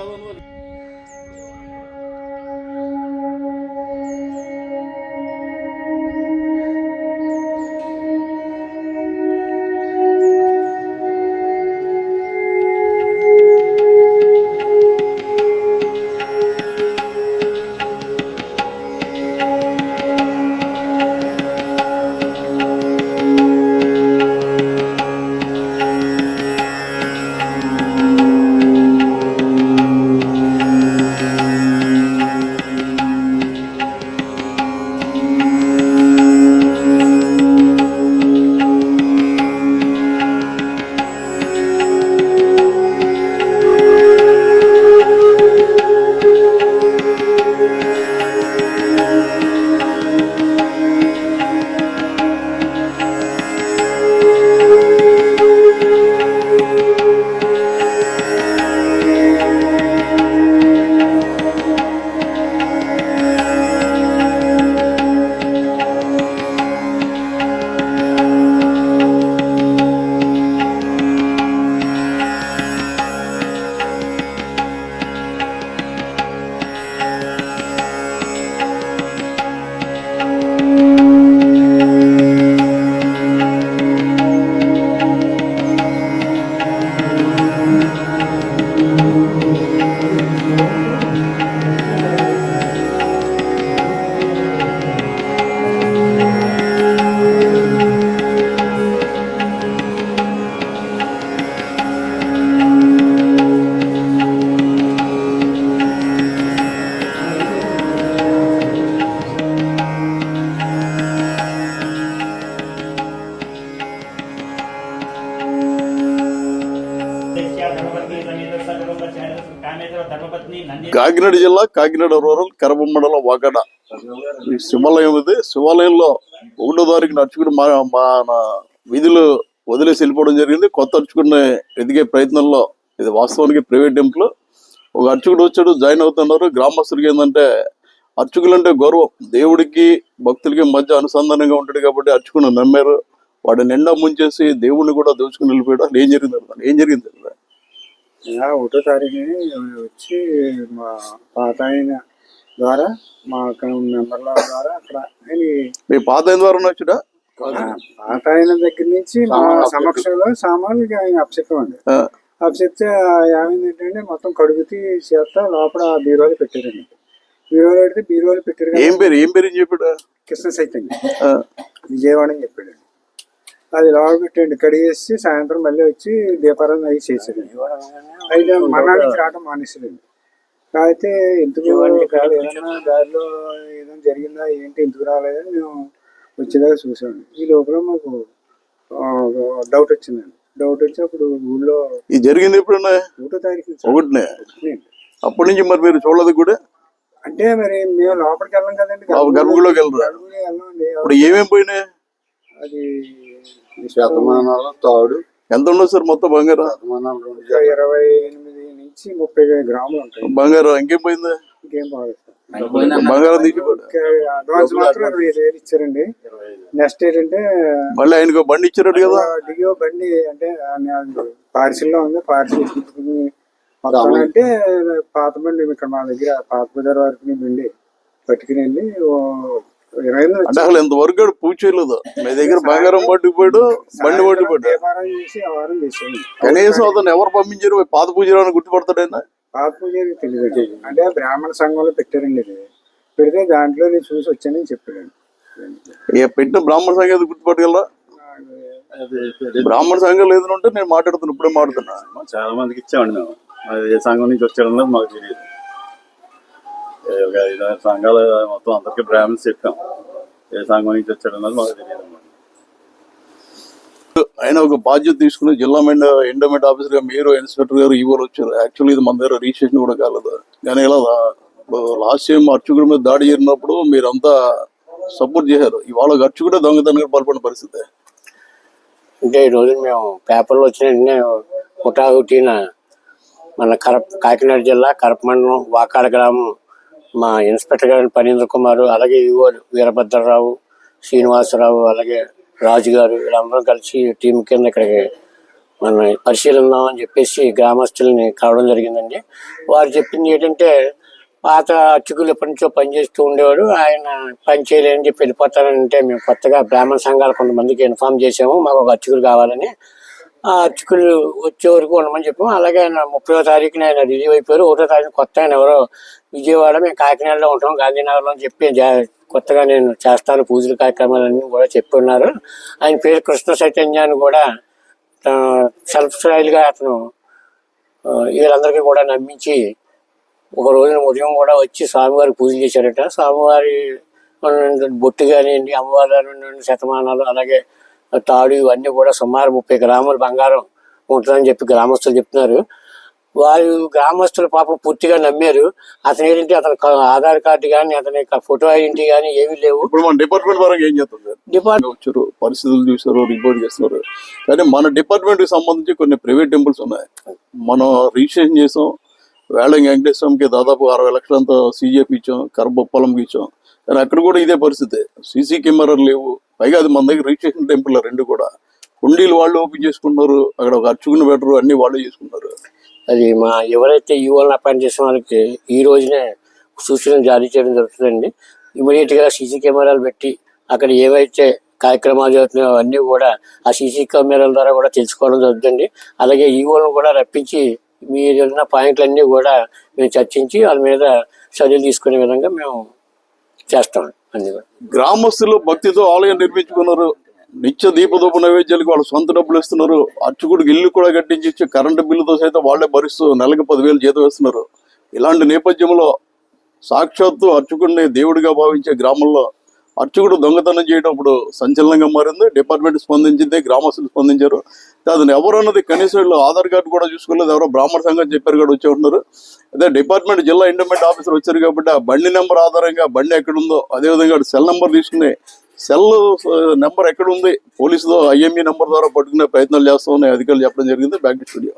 kalanı var. Kakinada జిల్లా Kakinada rural కరబ మండలం వాకడ ఈ శివాలయం ఇది. శివాలయంలో ఒకటో తారీఖు నడుచుకుని మా మన వీధులు వదిలేసి వెళ్ళిపోవడం జరిగింది. కొత్త అర్చుకుని ఎదిగే ప్రయత్నంలో ఇది వాస్తవానికి ప్రైవేట్ టెంపుల్. ఒక అర్చకుడు వచ్చాడు జాయిన్ అవుతున్నారు. గ్రామస్తులకి ఏంటంటే అర్చకులు అంటే గౌరవం. దేవుడికి భక్తులకి మధ్య అనుసంధానంగా ఉంటాడు కాబట్టి అర్చకుని నమ్మారు. వాడి నిండా ముంచేసి దేవుడిని కూడా దోచుకుని వెళ్ళిపోయాడు. అసలు ఏం జరిగింది అర్థం ఏం జరిగింది అర్థం? ఒకటో తారీఖుని వచ్చి మా పాత ఆయన ద్వారా మా మెంబర్ల ద్వారా అక్కడ ఆయన మీ పాత అయిన ద్వారా వచ్చాడా? పాత ఆయన దగ్గర నుంచి మా సమక్షంలో సామాన్లు ఆయన అప్సెప్తే ఏమైంది ఏంటంటే మొత్తం కడుగుతీ చేత లోపల బీరువాలు పెట్టారండి. బీరువాలు పెడితే బీరువాలు పెట్టారు ఏం పేరు? ఏం పేరు చెప్పాడు? కృష్ణ చైతన్య. ఆ, విజయవాడ అని చెప్పాడు. అది లోపల పెట్టండి కడిగేసి సాయంత్రం మళ్ళీ వచ్చి దీపారాధన అవి చేసేది. అయితే మనాడికి రావడం మానేసేదండి అయితే ఎందుకు కాదు ఏదన్నా దారిలో ఏదైనా జరిగిందా ఏంటి ఎందుకు రాలేదని మేము వచ్చేదాకా చూసామండి ఈ లోపల మాకు డౌట్ వచ్చిందండి డౌట్ వచ్చి అప్పుడు ఊళ్ళో ఇది జరిగింది ఎప్పుడన్నా ఒకటో తారీఖు ఒకటినే. అప్పటి నుంచి మరి మీరు చూడలేదు కూడా? అంటే మరి మేము లోపలికి వెళ్ళాం కదండి. గర్భగుడిలోకి వెళ్ళరా? ఇప్పుడు ఏమేం పోయినాయి? అది శతమానాలు తాడు. ఎంత ఉండదు సార్ మొత్తం బంగారం? శతమానాలు రెండు ఒక ఇరవై ఎనిమిది నుంచి ముప్పై గ్రాములు ఉంటాయి. బంగారం ఇంకేం పోయింది? ఇంకేం బాగలేదు బంగారం అడ్వాన్స్ మాత్రం ఇరవై ఐదు వేలు ఇచ్చారండి. నెక్స్ట్ ఏంటంటే మళ్ళీ ఆయనకు బండి ఇచ్చారట కదా? డియో బండి అంటే పార్సిల్లో ఉంది పార్సిల్ మొత్తం అంటే పాత బండి ఇక్కడ మా దగ్గర పాత బజార్ వరకు బండి పట్టుకుని వెళ్ళి అంటే అసలు ఇంతవరకు పూజ చేయలేదు మీ దగ్గర బంగారం పట్టుకుపోయాడు బండి పట్టుకుపోయాడు. కనీసం అతను ఎవరు పంపించారు? పాత పూజలు గుర్తుపడతాడైనా పాత పూజ తెలియదు. అంటే బ్రాహ్మణ సంఘంలో పెట్టారండి ఇది. పెడితే దాంట్లో నేను చూసి వచ్చానని చెప్పాడండి ఇక పెట్టిన బ్రాహ్మణ సంఘం గుర్తుపట్టగలరా? బ్రాహ్మణ సంఘం ఏదైనా ఉంటే నేను మాట్లాడుతున్నా ఇప్పుడే మాట్లాడుతున్నా. చాలా మందికి ఇచ్చామండి మేము. సంఘం నుంచి వచ్చాడో మాకు తెలియదు. సంఘాలు మొత్తం అందరికి బ్రాహ్మణ్స్ చెప్పాం ఏ సంఘం నుంచి వచ్చాడన్నది మాకు తెలియదు ఆయన ఒక బాధ్యత తీసుకుని జిల్లా మెండ ఎండోమెంట్ ఆఫీసర్గా మీరు ఇన్స్పెక్టర్ గారు ఈవోలు వచ్చారు యాక్చువల్లీ ఇది మన దగ్గర రిజిస్ట్రేషన్ కూడా కాలేదు కానీ ఇలా లాస్ట్ టైం అర్చకుడి మీద దాడి జరిగినప్పుడు మీరంతా సపోర్ట్ చేశారు ఇవాళ ఒక అర్చకుడే దొంగతనానికి పాల్పడిన పరిస్థితి అంటే ఈరోజు మేము పేపర్లో వచ్చిన వెంటనే హుటాహుటిన మన కరప్ కాకినాడ జిల్లా కరప మండలం వాకాడ గ్రామం మా ఇన్స్పెక్టర్ గారు పనీంద్ర కుమార్ అలాగే ఈవో వీరభద్రరావు శ్రీనివాసరావు అలాగే రాజు గారు వీళ్ళందరం కలిసి టీం కింద ఇక్కడికి మనం పరిశీలిద్దాం అని చెప్పేసి గ్రామస్తుల్ని కావడం జరిగిందండి. వారు చెప్పింది ఏంటంటే పాత అర్చకులు ఎప్పటి నుంచో పనిచేస్తూ ఉండేవాడు ఆయన పని చేయలేని చెప్పి అంటే మేము కొత్తగా బ్రాహ్మణ సంఘాలు కొంతమందికి ఇన్ఫామ్ చేసాము మాకు ఒక అర్చకులు కావాలని అర్చకులు వచ్చే వరకు ఉండమని చెప్పాము అలాగే ఆయన ముప్పై తారీఖున ఆయన రిలీవ్ అయిపోయారు. ఒకటో తారీఖు కొత్త ఆయన ఎవరో విజయవాడ మేము కాకినాడలో ఉంటాం గాంధీనగర్లో అని చెప్పి కొత్తగా నేను చేస్తాను పూజల కార్యక్రమాలన్నీ కూడా చెప్పి ఉన్నారు. ఆయన పేరు కృష్ణ చైతన్య అని కూడా సెల్ఫ్ స్టైల్గా అతను వీళ్ళందరికీ కూడా నమ్మించి ఒక రోజున ఉదయం కూడా వచ్చి స్వామివారికి పూజ చేశారట. స్వామివారి బొట్టు కానివ్వండి అమ్మవారి శతమానాలు అలాగే తాడు ఇవన్నీ కూడా సుమారు ముప్పై గ్రాముల బంగారం ఉంటుందని చెప్పి గ్రామస్తులు చెప్తున్నారు. వారు గ్రామస్తులు పాపం పూర్తిగా నమ్మారు. అతను ఏంటంటే అతని ఆధార్ కార్డు కానీ అతని ఫోటో ఐడెంటిటీ కానీ ఏమీ లేవు. ఇప్పుడు మన డిపార్ట్మెంట్ పరంగా ఏం చేస్తుంది డిపార్ట్మెంట్ వచ్చారు పరిస్థితులు చూసారు రిపోర్ట్ చేస్తున్నారు కానీ మన డిపార్ట్మెంట్కి సంబంధించి కొన్ని ప్రైవేట్ టెంపుల్స్ ఉన్నాయి. మనం రిజిస్ట్రేషన్ చేసాం వేళంగి వెంకటేశ్వరంకి దాదాపు అరవై లక్షలంతా సీజేపీ ఇచ్చాం కరబొప్పలంకి ఇచ్చాం. కానీ అక్కడ కూడా ఇదే పరిస్థితి. సీసీ కెమెరాలు లేవు. పైగా అది మన దగ్గర రిజిస్ట్రేషన్ టెంపుల్ రెండు కూడా. హుండీలు వాళ్ళు ఓపెన్ చేసుకున్నారు అక్కడ ఒక అర్చుకుని పెట్టరు అన్ని వాళ్ళు చేసుకున్నారు. అది మా ఎవరైతే ఈవోలను అపాయింట్ చేసిన వాళ్ళకి ఈ రోజునే సూచనలు జారీ చేయడం జరుగుతుందండి. ఇమీడియట్గా సీసీ కెమెరాలు పెట్టి అక్కడ ఏవైతే కార్యక్రమాలు జరుగుతున్నాయో అవన్నీ కూడా ఆ సీసీ కెమెరాల ద్వారా కూడా తెలుసుకోవడం జరుగుతుంది అలాగే ఈవోలను కూడా రప్పించి మీరు వెళ్ళిన పాయింట్లన్నీ కూడా మేము చర్చించి వాళ్ళ మీద చర్యలు తీసుకునే విధంగా మేము చేస్తాం. అన్ని గ్రామస్తులు భక్తితో ఆలయం నిర్మించుకున్నారు. నిత్య దీపదూప నైవేద్యాలకు వాళ్ళు సొంత డబ్బులు ఇస్తున్నారు. అర్చకుడికి ఇల్లు కూడా కట్టించి ఇచ్చి కరెంటు బిల్లుతో సైతం వాళ్ళే భరిస్తూ నెలకు పదివేలు జీతం ఇస్తున్నారు ఇలాంటి నేపథ్యంలో సాక్షాత్తు అర్చకుడిని దేవుడిగా భావించే గ్రామంలో అర్చకుడు దొంగతనం చేయడం సంచలనంగా మారింది. డిపార్ట్మెంట్ స్పందించింది గ్రామస్తులు స్పందించారు. అతను ఎవరు అన్నది కనీసం వీళ్ళు ఆధార్ కార్డు కూడా చూసుకోలేదు. ఎవరో బ్రాహ్మణ సంఘం చెప్పారు కూడా వచ్చే ఉంటున్నారు. అదే డిపార్ట్మెంట్ జిల్లా ఇండిపెండెంట్ ఆఫీసర్ వచ్చారు కాబట్టి ఆ బండి నెంబర్ ఆధారంగా బండి ఎక్కడుందో అదేవిధంగా సెల్ నెంబర్ తీసుకుని సెల్ నెంబర్ ఎక్కడ ఉంది పోలీసులో ఐఎంఈ నెంబర్ ద్వారా పట్టుకునే ప్రయత్నాలు చేస్తామని అధికారులు చెప్పడం జరిగింది. Back to studio